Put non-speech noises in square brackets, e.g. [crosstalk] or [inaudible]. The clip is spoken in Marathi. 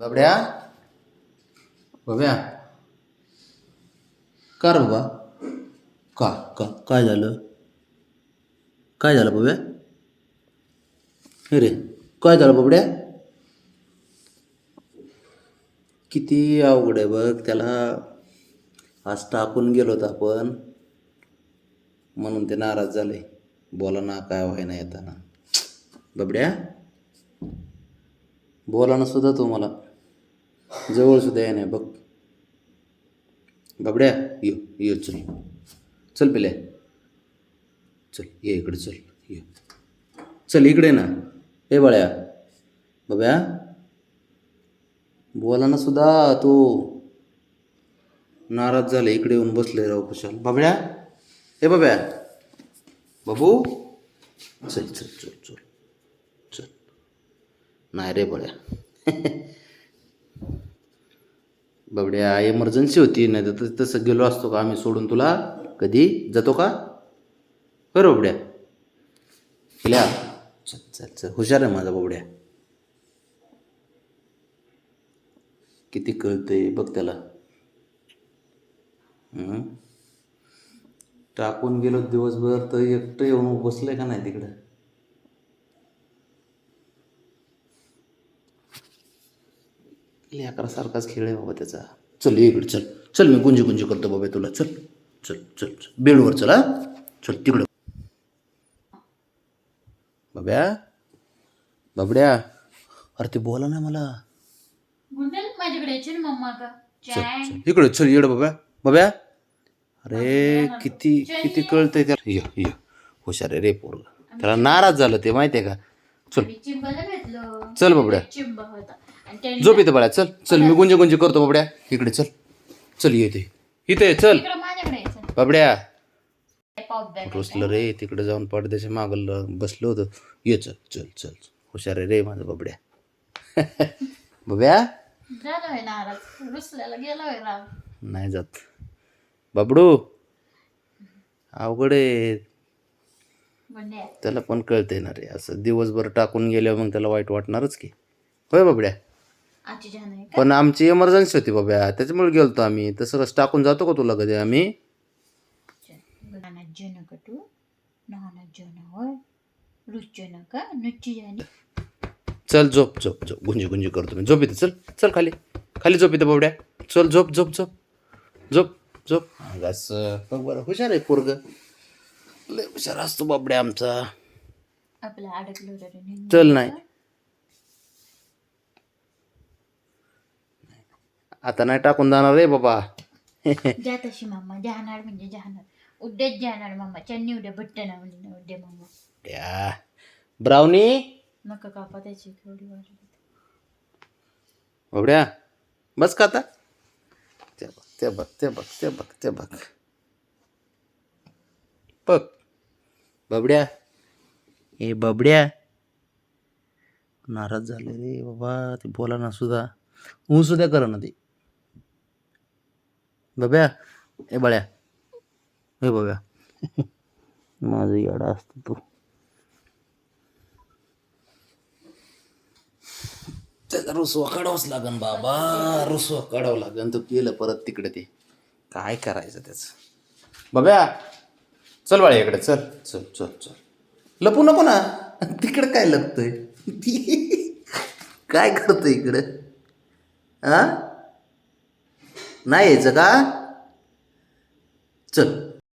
बाबड्या? बाब्या का रे बाबा? का का काय झालं? काय झालं बाब्या हे रे काय झालं बाबड्या? किती अवघड आहे बघ त्याला आज टाकून गेलो होतो आपण. म्हणून ते नाराज झाले. बोला ना काय व्हायना येताना. बाबड्या? बोला ना सुद्धा तुम्हाला. जवळसुद्धा जवळ सुद्धा नाही बघ. बाबड्या यो ये चल. चल पिल्या. चल ये इकडे चल ये. चल इकडे ना. ए बाळ्या. बाब्या. बोला ना सुद्धा तू. नाराज झाले इकडे येऊन बसले राव कुशाल बाबड्या. ए बाब्या. बाबू. चल चल चल चल. चल. नाही रे बड्या [laughs] बाबड्या एमर्जन्सी होती नाही तर तसं गेलो असतो का आम्ही सोडून तुला? कधी? जातो का? बरं बाबड्या. केल्या चल चल चल. हुशार आहे माझा बाबड्या. किती कळतंय बघ त्याला. टाकून गेलो दिवसभर तर एकटं येऊन बसलंय का नाही तिकडं? लेकरासारखाच खेळ आहे बाबा त्याचा. चल ये इकडे चल. चल मी गुंजी गुंजी करतो बाबा तुला. चल चल चल चल. बेडवर चल हा. चल तिकडं. बाब्या बाबड्या. अरे ते बोला ना मला. गुंडल माझ्याकडे यायचे ना मम्मा का चल चल. इकडे चल येड बाब्या. बाब्या. अरे किती किती कळतंय त्याला. ये ये. हुशार आहे रे पोरग. त्याला नाराज झालं ते माहिती आहे का? चल. चल बाबड्या. चिंबा होता झोप इथं बाळा चल चल मी गुंजी गुंजी करतो बाबड्या. इकडे चल चल ये इथे. चल. इकडं माझ्याकडे यायचं बाबड्या. पाऊस बॅग रुसलं रे? तिकडे जाऊन पडद्याच्या मागं बसलो होतं. ये चल चल चल हुशार आहे रे माझं बाबड्या. [laughs] बाब्या झालं होय नाराज रुसल्याला गेला होय राव नाही जात. बाबडू अवघड आहे. त्याला पण कळते ना रे असं दिवसभर टाकून गेल्यावर मग त्याला वाईट वाटणारच की. होय बाबड्या? आजची जाण आहे का? पण आमची इमर्जन्सी होती बाब्या त्याच्यामुळे गेलतो आम्ही. तसं कसं टाकून जातो का तुला कधी आम्ही? नाना जन कटू नाना जन होय. रुचन का? नुच्ची जाणी चल झोप झोप झोप. गुंजी गुंजी करतो मी. झोप इथे. चल चल खाली. खाली झोप इथे बाबड्या चल झोप झोप झोप. झोप झोप. असं. बघ बरं हुशार आहे पोरग. लय हुशार असतो बाबड्या आमचा. आपलं अडकलं रे. चल नाही. आता नाही टाकून जाणार रे बाबा. [laughs] जा तशी मम्मा जाणार म्हणजे जाणार. उद्याच जाणार मम्मा चन्नी उद्या भट्ट ना उद्या मम्मा त्या ब्राउनी? नका कापा त्याची थोडी बाबड्या बस का आता? ते बघ ते बघ ते बघ ते बघ ते बघ. बघ. बाबड्या. ए बाबड्या. नाराज झाले रे बाबा ते बोला ना सुद्धा. ऊन सुद्धा कर ना ते. बाब्या ए बाळ्या. ए बाब्या. [laughs] माझं याडा असतो तू. त्याचा रुसवा काढावंच लागन बाबा रुसवा काढावं लागन. तो केलं परत तिकडे ते. काय करायचं त्याचं? बाब्या चल बाळा इकडे चल चल चल चल. लपू नको ना. [laughs] तिकडे काय लपतोय? [laughs] काय करतोय इकडं? हा नाही यायचं का चल